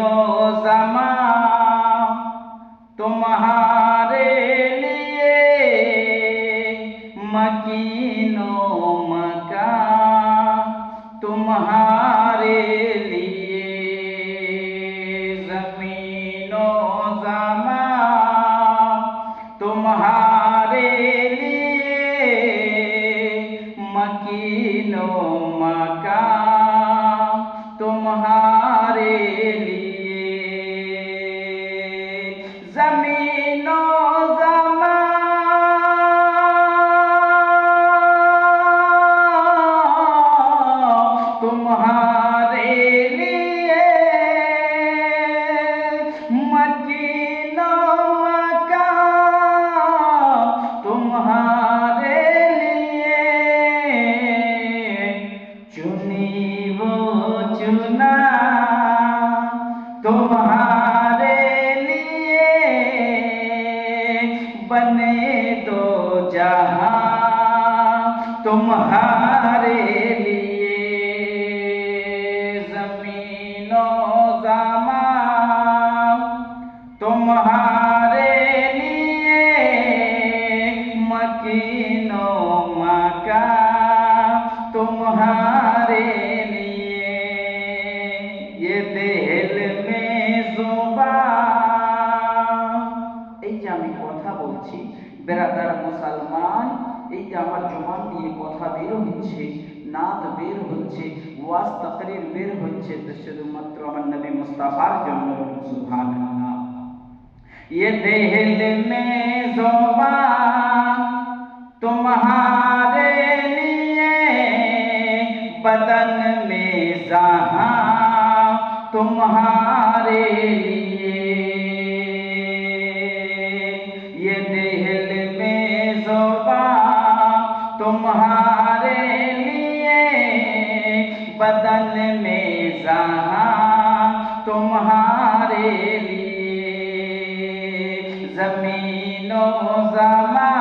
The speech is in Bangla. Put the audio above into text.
नो जमा तुम्हारे लिए मकीनो मका तुम्हारे लिए जमीनो जमा तुम्हारे लिए मकीनो मका बने दो जहाँ तुम्हारे लिए तुम्हारे लिए मकीनो मका तुम्हारे लिए ये दिल में जुबा এই যে আমি কথা বলছি বেরাদার মুসলমান এই যে আমার জবান দিয়ে কথা বের হচ্ছে নাদ বের হচ্ছে ওয়াজ তাকরির বের হচ্ছে তো শুধুমাত্র আমার নবী মুস্তাফার জন্য সুবহানাল্লাহ ये दिल में जोबा तुम्हारे लिए बदन में जहाँ, तुम्हारे लिए। ये दिल में जोबा तुम्हारे लिए बदन में जहाँ, तुम्हारे लिए। জামা